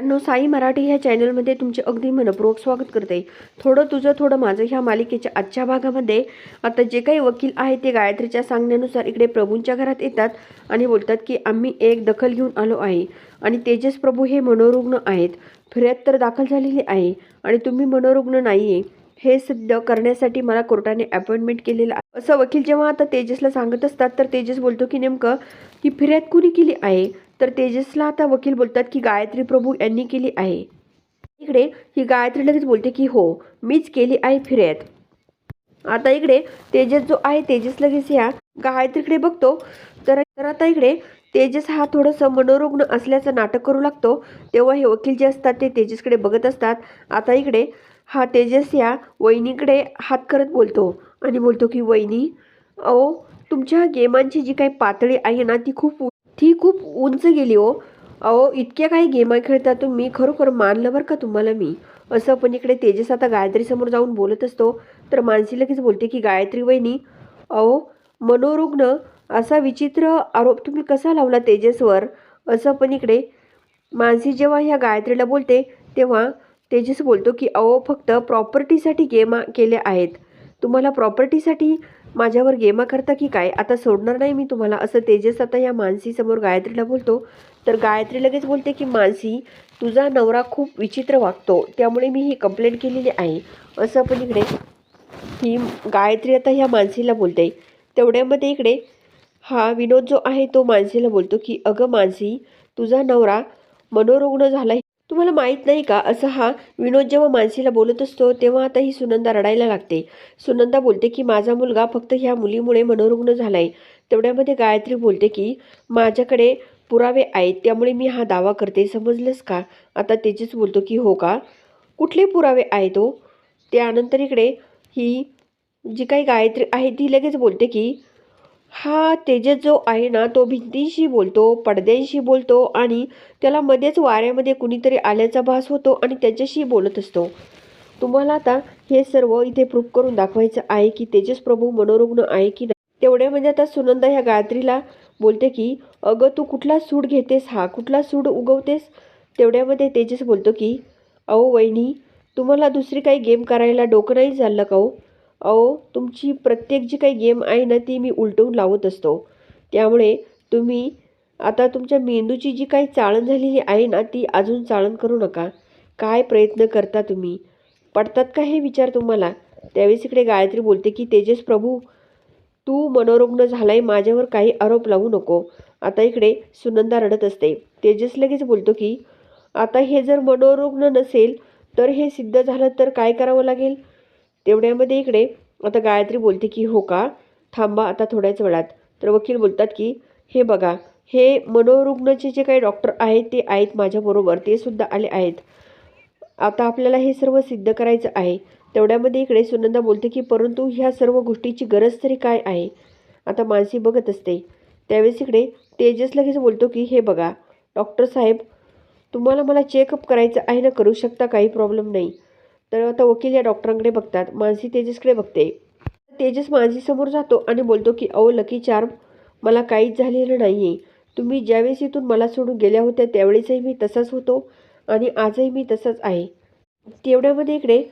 मित्रांनो साई मराठी ह्या चॅनलमध्ये तुमचे अगदी मनपूर्वक स्वागत करते. थोडं तुझं थोडं माझं ह्या मालिकेच्या आजच्या भागामध्ये. आता जे काही वकील आहेत ते गायत्रीच्या सांगण्यानुसार इकडे प्रभूंच्या घरात येतात आणि बोलतात की आम्ही एक दखल घेऊन आलो आहे आणि तेजस प्रभू हे मनोरुग्ण आहेत. फिर्याद तर दाखल झालेली आहे आणि तुम्ही मनोरुग्ण नाही आहे हे सिद्ध करण्यासाठी मला कोर्टाने अपॉइंटमेंट केलेलं आहे. असं वकील जेव्हा आता तेजसला सांगत असतात तर तेजस बोलतो की नेमकं ही फिर्याद कुणी केली आहे? तर तेजसला आता वकील बोलतात की गायत्री प्रभू यांनी केली आहे. इकडे ही गायत्री लगेच बोलते की हो मीच केली आहे फिर्यात आता इकडे तेजस जो आहे तेजस लगेच ह्या गायत्रीकडे बघतो. तर तर आता इकडे तेजस हा थोडंसं मनोरुग्ण असल्याचं नाटक करू लागतो. तेव्हा हे वकील जे असतात ते तेजसकडे बघत असतात. आता इकडे हा तेजस या वहिनीकडे हात करत बोलतो आणि बोलतो की वहिनी अहो तुमच्या गेमांची जी काही पातळी आहे ना ती खूप ती खूप उंच गेली हो. अहो इतक्या काही गेमा खेळता तुम्ही खरोखर मानलं बरं का तुम्हाला मी? असं पण इकडे तेजस आता गायत्रीसमोर जाऊन बोलत असतो तर मानसी लगेच बोलते की गायत्री वहिनी अहो मनोरुग्ण असा विचित्र आरोप तुम्ही कसा लावला तेजसवर? असं पण इकडे मानसी जेव्हा ह्या गायत्रीला बोलते तेव्हा तेजस बोलतो की अहो फक्त प्रॉपर्टीसाठी गेमा केल्या आहेत. तुम्हाला प्रॉपर्टीसाठी माझ्यावर गेमा करता की काय? आता सोडणार नाही मी तुम्हाला. असं तेजस आता या मानसीसमोर गायत्रीला बोलतो. तर गायत्री लगेच बोलते की मानसी तुझा नवरा खूप विचित्र वागतो. त्यामुळे मी ही कंप्लेंट केलेली आहे. असं पण इकडे ही गायत्री आता ह्या मानसीला बोलते. तेवढ्यामध्ये इकडे हा विनोद जो आहे तो मानसीला बोलतो की अगं मानसी तुझा नवरा मनोरुग्ण झाला तुम्हाला माहीत नाही का? असं हा विनोद जेव्हा मानसीला बोलत असतो तेव्हा आता ही सुनंदा रडायला लागते. सुनंदा बोलते की माझा मुलगा फक्त ह्या मुलीमुळे मनोरुग्ण झाला आहे तेवढ्यामध्ये गायत्री बोलते की माझ्याकडे पुरावे आहेत त्यामुळे मी हा दावा करते. समजलंस का? आता तेजस बोलतो की हो का? कुठले पुरावे आहेत तो त्यानंतर इकडे ही जी काही गायत्री आहे ती लगेच बोलते की हा तेजस जो आहे ना तो भिंतींशी बोलतो पडद्यांशी बोलतो आणि त्याला मध्येच वाऱ्यामध्ये कुणीतरी आल्याचा भास होतो आणि त्याच्याशी बोलत असतो. तुम्हाला आता हे सर्व इथे प्रूफ करून दाखवायचं आहे की तेजस प्रभू मनोरुग्ण आहे की नाही. तेवढ्यामध्ये म्हणजे आता सुनंदा ह्या गायत्रीला बोलते की अगं तू कुठला सूड घेतेस? हा कुठला सूड उगवतेस? तेवढ्यामध्ये तेजस बोलतो की अहो वहिनी तुम्हाला दुसरी काही गेम करायला डोकं नाही झालं का हो? अहो तुमची प्रत्येक जी काही गेम आहे ना ती मी उलटवून लावत असतो. त्यामुळे तुम्ही आता तुमच्या मेंदूची जी काही चाळण झालेली आहे ना ती अजून चाळण करू नका. काय प्रयत्न करता तुम्ही? पडतात का हे विचार तुम्हाला? त्यावेळेस इकडे गायत्री बोलते की तेजस प्रभू तू मनोरुग्ण झालाय माझ्यावर काही आरोप लावू नको. आता इकडे सुनंदा रडत असते. तेजस लगेच बोलतो की आता हे जर मनोरुग्ण नसेल तर हे सिद्ध झालं तर काय करावं लागेल? तेवढ्यामध्ये इकडे आता गायत्री बोलते की हो का? थांबा आता थोड्याच वेळात. तर वकील बोलतात की हे बघा हे मनोरुग्णाचे जे काही डॉक्टर आहेत ते आहेत माझ्याबरोबर ते सुद्धा आले आहेत. आता आपल्याला हे सर्व सिद्ध करायचं आहे. तेवढ्यामध्ये इकडे सुनंदा बोलते की परंतु ह्या सर्व गोष्टीची गरज तरी काय आहे? आता मानसी बघत असते. त्यावेळेस इकडे तेजस लगेच बोलतो की हे बघा डॉक्टर साहेब तुम्हाला मला चेकअप करायचं आहे ना करू शकता काही प्रॉब्लेम नाही. तर आता वकील या डॉक्टरांकडे बघतात. मानसी तेजसकडे बघते. तेजस मानसीसमोर जातो आणि बोलतो की अहो लकी चार्म मला काहीच झालेलं नाही आहे तुम्ही ज्यावेळेस इथून मला सोडून गेल्या होत्या त्यावेळेसही मी तसाच होतो आणि आजही मी तसाच आहे. तेवढ्यामध्ये इकडे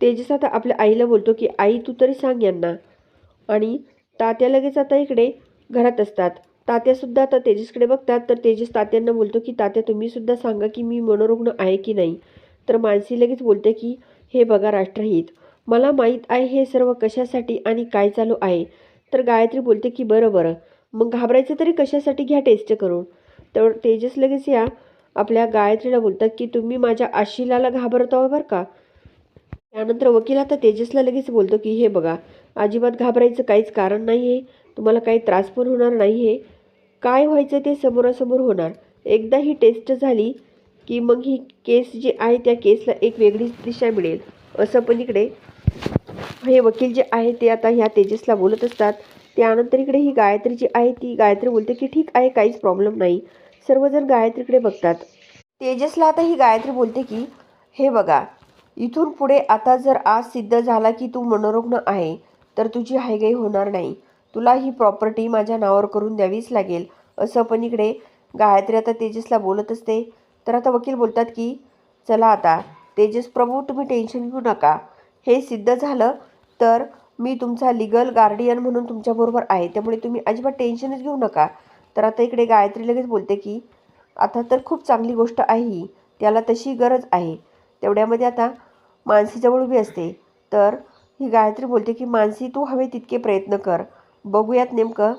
तेजस आता आपल्या आईला बोलतो की आई तू तरी सांग यांना. आणि तात्या लगेच आता इकडे घरात असतात. तात्यासुद्धा आता तेजसकडे बघतात. तर तेजस तात्यांना बोलतो की तात्या तुम्हीसुद्धा सांगा की मी मनोरुग्ण आहे की नाही? तर मानसी लगेच बोलते की हे बघा राष्ट्रहित. मला माहीत आहे हे सर्व कशासाठी आणि काय चालू आहे. तर गायत्री बोलते की बरं बरं. मग घाबरायचं तरी कशासाठी? घ्या टेस्ट करून. तर तेजस लगेच या आपल्या गायत्रीला बोलतात की तुम्ही माझ्या आशिलाला घाबरतो बरं का? त्यानंतर वकील आता तेजसला लगेच बोलतो की हे बघा अजिबात घाबरायचं काहीच कारण नाही आहे तुम्हाला काही त्रास पण होणार नाही आहे काय व्हायचं ते समोरासमोर होणार. एकदा ही टेस्ट झाली की मग ही केस जी आहे त्या केसला एक वेगळीच दिशा मिळेल. असं पण इकडे हे वकील जे आहे ते आता ह्या तेजसला बोलत असतात. त्यानंतर इकडे ही गायत्री जी आहे ती गायत्री बोलते की ठीक आहे काहीच प्रॉब्लेम नाही. सर्वजण गायत्रीकडे बघतात. तेजसला आता ही गायत्री बोलते की हे बघा इथून पुढे आता जर आज सिद्ध झाला की तू मनोरुग्ण आहे तर तुझी हायगाई होणार नाही. तुला ही प्रॉपर्टी माझ्या नावावर करून द्यावीच लागेल. असं पण इकडे गायत्री आता तेजसला बोलत असते. तर आता वकील बोलतात की चला आता तेजस प्रभू तुम्ही टेन्शन घेऊ नका. हे सिद्ध झालं तर मी तुमचा लिगल गार्डियन म्हणून तुमच्याबरोबर आहे. त्यामुळे तुम्ही अजिबात टेन्शनच घेऊ नका. तर आता इकडे गायत्री लगेच बोलते की आता तर खूप चांगली गोष्ट आहे ही. त्याला तशी गरज आहे. तेवढ्यामध्ये आता मानसीजवळ उभी असते. तर ही गायत्री बोलते की मानसी तू हवे तितके प्रयत्न कर. बघूयात नेमकं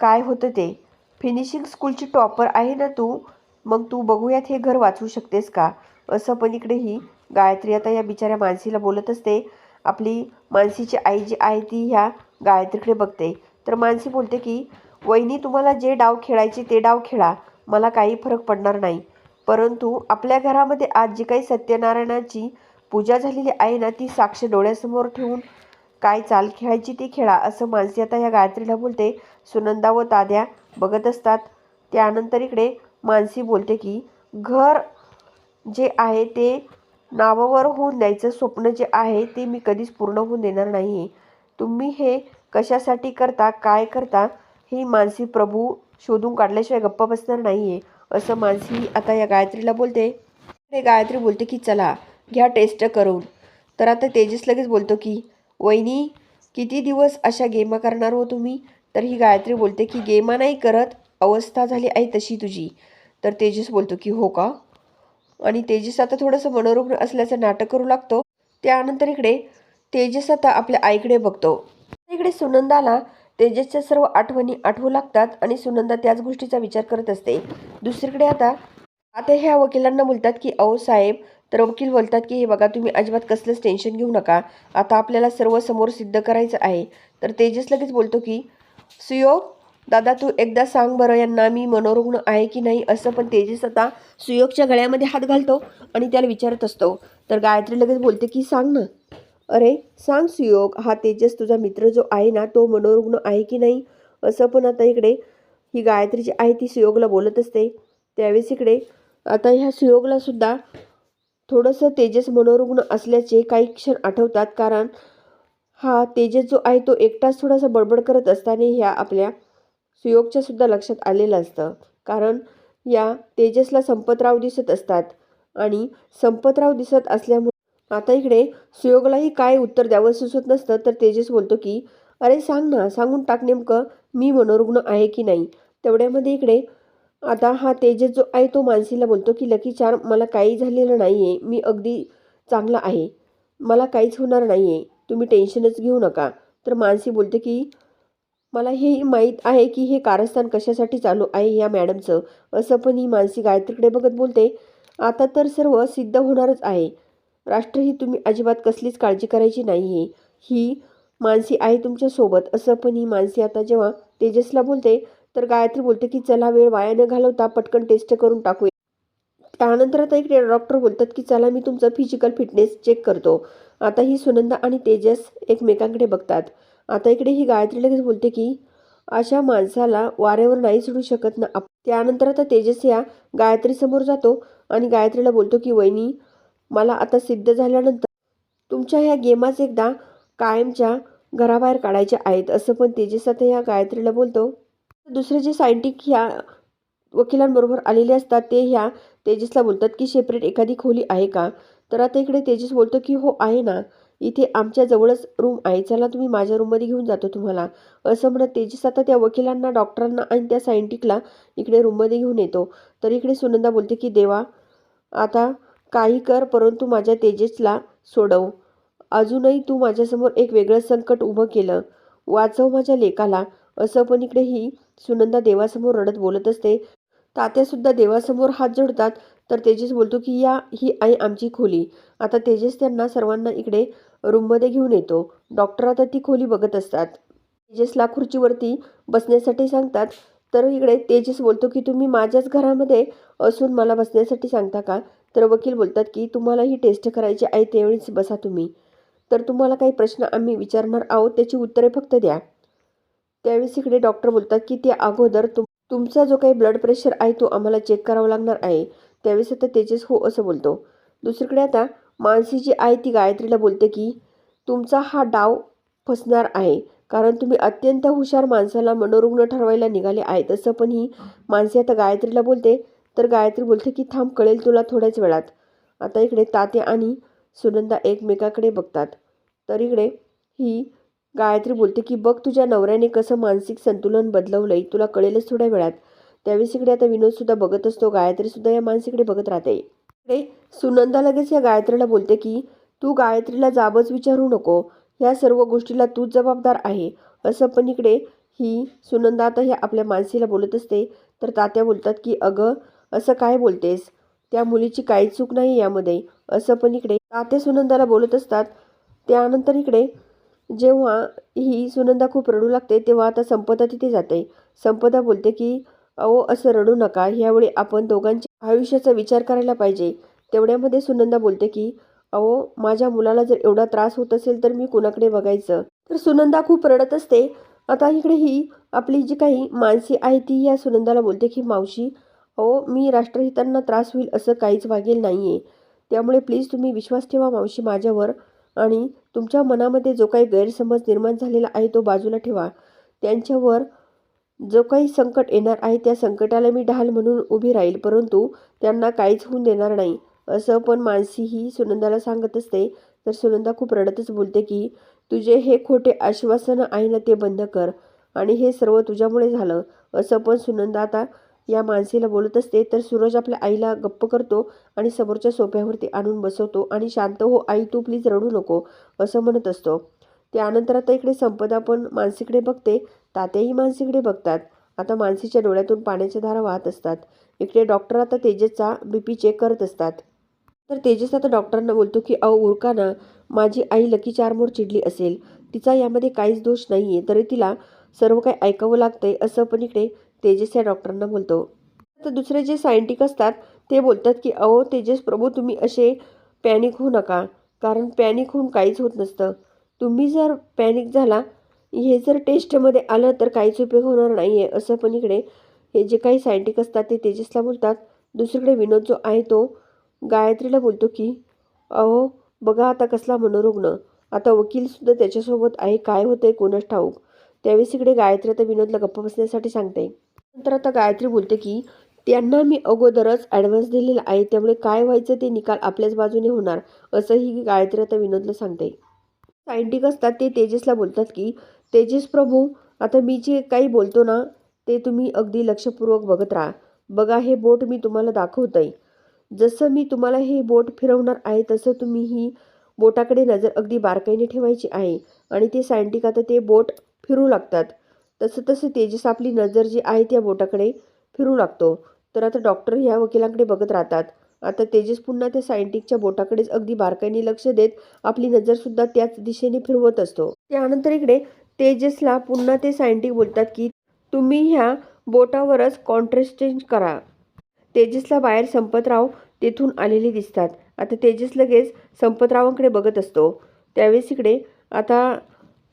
काय होतं ते. फिनिशिंग स्कूलची टॉपर आहे ना तू? मग तू बघूयात हे घर वाचवू शकतेस का? असं पण इकडेही गायत्री आता या बिचाऱ्या मानसीला बोलत असते. आपली मानसीची आई जी आहे ती ह्या गायत्रीकडे बघते. तर मानसी बोलते की वहिनी तुम्हाला जे डाव खेळायचे ते डाव खेळा. मला काही फरक पडणार नाही. परंतु आपल्या घरामध्ये आज जी काही सत्यनारायणाची पूजा झालेली आहे ना ती साक्ष डोळ्यासमोर ठेवून काय चाल खेळायची ती खेळा असं मानसी आता या गायत्रीला बोलते. सुनंदा व ताद्या बघत असतात. त्यानंतर इकडे मानसी बोलते की घर जे आहे ते नावावर होऊन द्यायचं स्वप्न जे आहे ते मी कधीच पूर्ण होऊन देणार नाही आहे तुम्ही हे कशासाठी करता काय करता ही मानसी प्रभू शोधून काढल्याशिवाय गप्प बसणार नाही आहे असं मानसी आता या गायत्रीला बोलते. ते गायत्री बोलते की चला घ्या टेस्ट करून. तर आता तेजस लगेच बोलतो की वहिनी किती दिवस अशा गेमा करणार हो तुम्ही? तर ही गायत्री बोलते की गेमा नाही करत अवस्था झाली आहे तशी तुझी. तर तेजस बोलतो की हो का? आणि तेजस आता थोडंसं मनोरुग्ण असल्याचं नाटक करू लागतो. त्यानंतर इकडे तेजस आता आपल्या आईकडे बघतो. इकडे सुनंदाला तेजसच्या सर्व आठवणी आठवू लागतात आणि सुनंदा त्याच गोष्टीचा विचार करत असते. दुसरीकडे आता आता ह्या वकिलांना बोलतात की अहो साहेब तर वकील बोलतात की हे बघा तुम्ही अजिबात कसलंच टेन्शन घेऊ नका. आता आपल्याला सर्व समोर सिद्ध करायचं आहे. तर तेजस लगेच बोलतो की सुयोग दादा तू एकदा सांग बरं यांना मी मनोरुग्ण आहे की नाही असं पण तेजस आता सुयोगच्या गळ्यामध्ये हात घालतो आणि त्याला विचारत असतो. तर गायत्री लगेच बोलते की सांग ना. अरे सांग सुयोग हा तेजस तुझा मित्र जो आहे ना तो मनोरुग्ण आहे की नाही? असं पण आता इकडे ही गायत्री जी आहे ती सुयोगला बोलत असते. त्यावेळेस इकडे आता ह्या सुयोगला सुद्धा थोडंसं तेजस मनोरुग्ण असल्याचे काही क्षण आठवतात कारण हा तेजस जो आहे तो एकटाच थोडासा बडबड करत असताना ह्या आपल्या सुयोगच्या सुद्धा लक्षात आलेलं असतं. कारण या तेजसला संपतराव दिसत असतात आणि संपतराव दिसत असल्यामुळे आता इकडे सुयोगलाही काय उत्तर द्यावं सुचत नसतं. तर तेजस बोलतो की अरे सांग ना सांगून टाक नेमकं मी मनोरुग्ण आहे की नाही. तेवढ्यामध्ये इकडे आता हा तेजस जो आहे तो मानसीला बोलतो की लकी चार मला काही झालेलं नाही आहे मी अगदी चांगला आहे. मला काहीच होणार नाही आहे तुम्ही टेन्शनच घेऊ नका. तर मानसी बोलते की मला हे माहीत आहे की हे कारस्थान कशासाठी चालू आहे या मॅडमचं? असं पण ही मानसी गायत्रीकडे बघत बोलते. आता तर सर्व सिद्ध होणारच आहे. राष्ट्र ही तुम्ही अजिबात कसलीच काळजी करायची नाही आहे ही मानसी आहे तुमच्यासोबत असं पण ही मानसी आता जेव्हा तेजसला बोलते तर गायत्री बोलते की चला वेळ वाया न घालवता पटकन टेस्ट करून टाकूया. त्यानंतर आता इकडे डॉक्टर बोलतात की चला मी तुमचं फिजिकल फिटनेस चेक करतो. आता ही सुनंदा आणि तेजस एकमेकांकडे बघतात. आता इकडे ही गायत्री लगेच बोलते की अशा माणसाला वाऱ्यावर नाही सोडू शकत ना त्यानंतर आता तेजस या गायत्री समोर जातो आणि गायत्रीला बोलतो की वहिनी मला आता सिद्ध झाल्यानंतर तुमच्या ह्या गेमाच एकदा कायमच्या घराबाहेर काढायच्या आहेत असं पण तेजस आता या गायत्रीला बोलतो. दुसरे जे सायंटिक ह्या वकिलांबरोबर आलेले असतात ते ह्या तेजसला बोलतात की सेपरेट एखादी खोली आहे का? तर आता इकडे तेजस बोलतो की हो आहे ना. इथे आमच्या जवळच रूम आहे. चला तुम्ही माझ्या रूममध्ये घेऊन जातो तुम्हाला. असं म्हणत तेजस आता त्या वकिलांना डॉक्टरांना आणि त्या सायंटिकला इकडे रूममध्ये घेऊन येतो. तर इकडे सुनंदा बोलते की देवा आता काही कर परंतु माझ्या तेजसला सोडव. अजूनही तू माझ्यासमोर एक वेगळं संकट उभं केलं. वाचव माझ्या लेकाला. असं पण इकडे ही सुनंदा देवासमोर रडत बोलत असते. तात्यासुद्धा देवासमोर हात जोडतात. तर तेजस बोलतो की या ही आहे आमची खोली. आता तेजस त्यांना सर्वांना इकडे रूममध्ये घेऊन येतो. डॉक्टर आता ती खोली बघत असतात. तेजसला खुर्चीवरती बसण्यासाठी सांगतात. तर इकडे तेजस बोलतो की तुम्ही माझ्याच घरामध्ये असून मला बसण्यासाठी सांगता का? तर वकील बोलतात की तुम्हाला ही टेस्ट करायची आहे त्यावेळीच बसा तुम्ही. तर तुम्हाला काही प्रश्न आम्ही विचारणार आहोत त्याची उत्तरे फक्त द्या. त्यावेळेस इकडे डॉक्टर बोलतात की त्या अगोदर तुम तुमचा जो काही ब्लड प्रेशर आहे तो आम्हाला चेक करावा लागणार आहे. त्यावेळेस आता तेजस हो असं बोलतो. दुसरीकडे आता मानसी जी आहे ती गायत्रीला बोलते की तुमचा हा डाव फसणार आहे. कारण तुम्ही अत्यंत हुशार माणसाला मनोरुग्ण ठरवायला निघाले आहेत. असं पण ही मानसी आता गायत्रीला बोलते. तर गायत्री बोलते की थांब कळेल तुला थोड्याच वेळात. आता इकडे तात्या आणि सुनंदा एकमेकाकडे बघतात. तर इकडे ही गायत्री बोलते की बघ तुझ्या नवऱ्याने कसं मानसिक संतुलन बदलवलंय. तुला कळेलच थोड्या वेळात. त्यावेळेस इकडे आता विनोदसुद्धा बघत असतो गायत्रीसुद्धा या माणसीकडे बघत राहते. इकडे सुनंदा लगेच या गायत्रीला बोलते की तू गायत्रीला जाबच विचारू नको. ह्या सर्व गोष्टीला तूच जबाबदार आहे. असं पण इकडे ही सुनंदा आता ह्या आपल्या मानसीला बोलत असते. तर तात्या बोलतात की अगं असं काय बोलतेस? त्या मुलीची काही चूक नाही यामध्ये. असं पण इकडे तात्या सुनंदाला बोलत असतात. त्यानंतर इकडे जेव्हा ही सुनंदा खूप रडू लागते तेव्हा आता संपदा तिथे जाते. संपदा बोलते की अहो असं रडू नका. ह्यावेळी आपण दोघांच्या आयुष्याचा विचार करायला पाहिजे. तेवढ्यामध्ये सुनंदा बोलते की अहो माझ्या मुलाला जर एवढा त्रास होत असेल तर मी कुणाकडे बघायचं? तर सुनंदा खूप रडत असते. आता इकडे ही आपली जी काही मानसी आहे ती या सुनंदाला बोलते की मावशी अहो मी राष्ट्रहितांना त्रास होईल असं काहीच वागेल नाही आहे त्यामुळे प्लीज तुम्ही विश्वास ठेवा मावशी माझ्यावर आणि तुमच्या मनामध्ये जो काही गैरसमज निर्माण झालेला आहे तो बाजूला ठेवा. त्यांच्यावर जो काही संकट येणार आहे त्या संकटाला मी ढाल म्हणून उभी राहील परंतु त्यांना काहीच होऊन देणार नाही. असं पण मानसी ही सुनंदाला सांगत असते. तर सुनंदा खूप रडतच बोलते की तुझे हे खोटे आश्वासनं आहे ना ते बंद कर. आणि हे सर्व तुझ्यामुळे झालं. असं पण सुनंदा आता या मानसीला बोलत असते. तर सूरज आपल्या आईला गप्प करतो आणि समोरच्या सोफ्यावरती आणून बसवतो. आणि शांत हो आई तू प्लीज रडू नको असं म्हणत असतो. त्यानंतर आता इकडे संपदा पण मानसीकडे बघते तात्याही मानसीकडे बघतात. आता मानसीच्या डोळ्यातून पाण्याच्या धारा वाहत असतात. इकडे डॉक्टर आता तेजसचा बी पी चेक करत असतात. तर तेजस आता डॉक्टरांना बोलतो की अहो उरकाना माझी आई लकी चारमोर चिडली असेल. तिचा यामध्ये काहीच दोष नाही आहे तरी तिला सर्व काही ऐकावं लागतंय असं पण इकडे तेजस या डॉक्टरांना बोलतो. तर दुसरे जे सायंटिक असतात ते बोलतात की अहो तेजस प्रभू तुम्ही असे पॅनिक होऊ नका कारण पॅनिक होऊन काहीच होत नसतं. तुम्ही जर पॅनिक झाला हे जर टेस्टमध्ये आलं तर काहीच उपयोग होणार नाही आहे असं पण इकडे हे जे काही सायंटिक असतात ते तेजसला बोलतात. दुसरीकडे विनोद जो आहे तो गायत्रीला बोलतो की अहो बघा आता कसला मनोरुग्ण. आता वकीलसुद्धा त्याच्यासोबत आहे काय होतं आहे कोणच ठाऊक? त्यावेळेस इकडे गायत्री आता विनोदला गप्प बसण्यासाठी सांगते. नंतर आता गायत्री बोलते की त्यांना मी अगोदरच ॲडव्हान्स दिलेला आहे त्यामुळे काय व्हायचं ते निकाल आपल्याच बाजूने होणार असंही गायत्री आता विनोदला सांगते. सायंटिक असतात ते तेजसला बोलतात की तेजस प्रभू आता मी जे काही बोलतो ना ते तुम्ही अगदी लक्षपूर्वक बघत राहा. बघा हे बोट मी तुम्हाला दाखवतंय. जसं मी तुम्हाला हे बोट फिरवणार आहे तसं तुम्ही ही बोटाकडे नजर अगदी बारकाईने ठेवायची आहे. आणि ते सायंटिक आता ते बोट फिरू लागतात. तसं तसं तेजस आपली नजर जी आहे त्या बोटाकडे फिरू लागतो. तर आता डॉक्टर ह्या वकिलांकडे बघत राहतात. आता तेजस पुन्हा त्या सायंटिकच्या बोटाकडेच अगदी बारकाईने लक्ष देत आपली नजरसुद्धा त्याच दिशेने फिरवत असतो. त्यानंतर इकडे तेजसला पुन्हा ते सायंटिक बोलतात की तुम्ही ह्या बोटावरच कॉन्ट्रेस्टेंज करा. तेजसला बाहेर संपतराव तेथून आलेले दिसतात. आता तेजस लगेच संपतरावांकडे बघत असतो. त्यावेळेस इकडे आता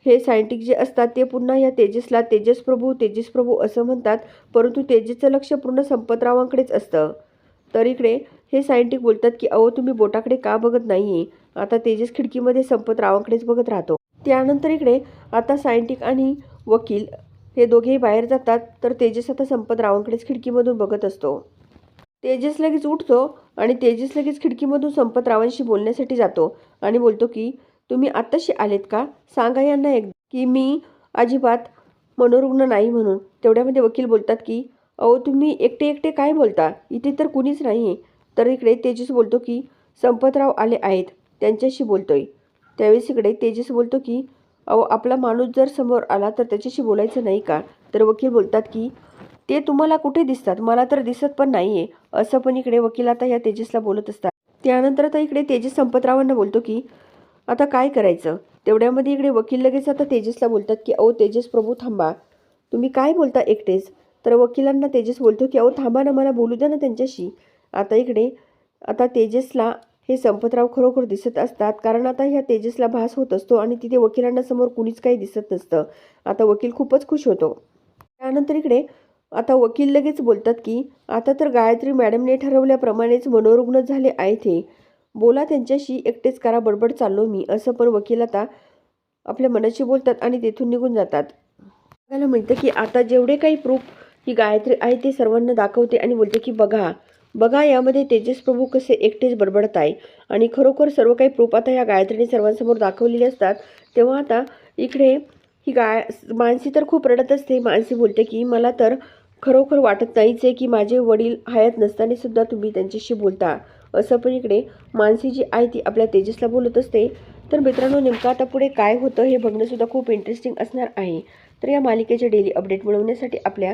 हे सायंटिक जे असतात ते पुन्हा या तेजसला तेजस प्रभू तेजस प्रभू असं म्हणतात परंतु तेजसचं लक्ष पूर्ण संपतरावांकडेच असतं. तर इकडे हे सायंटिक बोलतात की अहो तुम्ही बोटाकडे का बघत नाही आता तेजस खिडकीमध्ये संपतरावांकडेच बघत राहतो. त्यानंतर इकडे आता सायंटिक आणि वकील हे दोघेही बाहेर जातात तर तेजस आता संपतरावांकडेच खिडकीमधून बघत असतो. तेजस लगेच उठतो आणि तेजस लगेच खिडकीमधून संपतरावांशी बोलण्यासाठी जातो आणि बोलतो की तुम्ही आत्ताशी आलेत का? सांगा यांना एक की मी अजिबात मनोरुग्ण नाही म्हणून. तेवढ्यामध्ये वकील बोलतात की अहो तुम्ही एकटे एकटे काय बोलता? इथे तर कुणीच नाही आहे तर इकडे तेजस बोलतो की संपतराव आले आहेत त्यांच्याशी बोलतोय. त्यावेळेस इकडे तेजस बोलतो की अहो आपला माणूस जर समोर आला तर त्याच्याशी बोलायचं नाही का? तर वकील बोलतात की ते तुम्हाला कुठे दिसतात? मला तर दिसत पण नाही आहे असं पण इकडे वकील आता या तेजसला बोलत असतात. त्यानंतर आता इकडे तेजस संपतरावांना बोलतो की आता काय करायचं? तेवढ्यामध्ये इकडे वकील लगेच आता तेजसला बोलतात की अहो तेजस प्रभू थांबा. तुम्ही काय बोलता एकटेच? तर वकिलांना तेजस बोलतो की अहो थांबा ना मला बोलू द्या ना त्यांच्याशी. आता इकडे आता तेजसला हे संपतराव खरोखर दिसत असतात कारण आता ह्या तेजसला भास होत असतो आणि तिथे वकिलांना समोर कुणीच काही दिसत नसतं. आता वकील खूपच खुश होतो. त्यानंतर इकडे आता वकील लगेच बोलतात की आता तर गायत्री मॅडमने ठरवल्याप्रमाणेच मनोरुग्ण झाले आहेत हे. बोला त्यांच्याशी एकटेच करा बडबड चाललो मी असं पण वकील आता आपल्या मनाशी बोलतात आणि तेथून निघून जातात. बघायला म्हणतं की आता जेवढे काही प्रूफ ही गायत्री आहे ते सर्वांना दाखवते आणि बोलते की बघा बघा यामध्ये तेजस प्रभू कसे एकटेच बडबडत आहे आणि खरोखर सर्व काही प्रूफ आता या गायत्रीने सर्वांसमोर दाखवलेले असतात. तेव्हा आता इकडे ही गाय मानसी तर खूप रडत असते मानसी बोलते की मला तर खरोखर वाटत नाहीच आहे की माझे वडील हयात नसतानासुद्धा तुम्ही त्यांच्याशी बोलता. असं पण इकडे मानसी जी आहे ती आपल्या तेजसला बोलत असते. तर मित्रांनो नेमकं आता पुढे काय होतं हे बघणंसुद्धा खूप इंटरेस्टिंग असणार आहे. तर या मालिकेचे डेली अपडेट मिळवण्यासाठी आपल्या